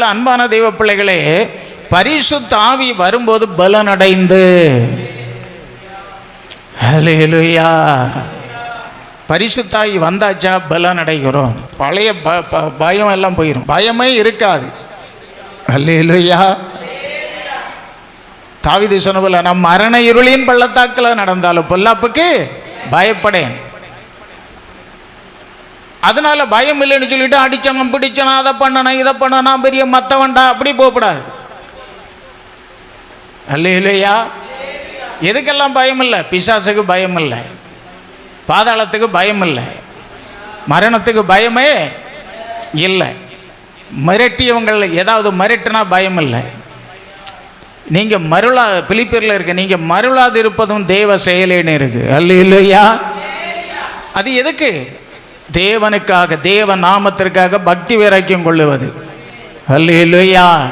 அன்பான தெய்வ பிள்ளைகளே பரிசு தாவி வரும்போது பலனடைந்து. பரிசு தாவி வந்தாச்சா பலன் அடைகிறோம் பழைய ப- ப- பயம் எல்லாம் போயிடும் பயமே இருக்காது. அல்லையா தாவிது சொன்ன போல நம் மரண இருளின் பள்ளத்தாக்கில் நடந்தாலும் பொல்லாப்புக்கு பயப்படேன். அதனால பயம் இல்லைன்னு சொல்லிட்டு அடிச்சவன் பிடிச்சனா அதை பண்ணனா இதை பண்ணனா பெரிய மத்தவன்டா அப்படி போகக்கூடாது அல்ல இல்லையா எதுக்கெல்லாம் பயம் இல்லை? பிசாசுக்கு பயம் இல்லை. பாதாளத்துக்கு பயம் இல்லை. மரணத்துக்கு பயமே இல்லை. மிரட்டியவங்கள் ஏதாவது மிரட்டினா பயம் இல்லை. நீங்கள் மருளா பிலிப்பியரில் இருக்க நீங்கள் மருளாது இருப்பதும் தேவ செயலேன்னு இருக்கு. அல்ல இல்லையா அது எதுக்கு? தேவனுக்காக தேவ நாமத்திற்காக பக்தி வைராக்கியம் கொள்ளுவது. அல்லையா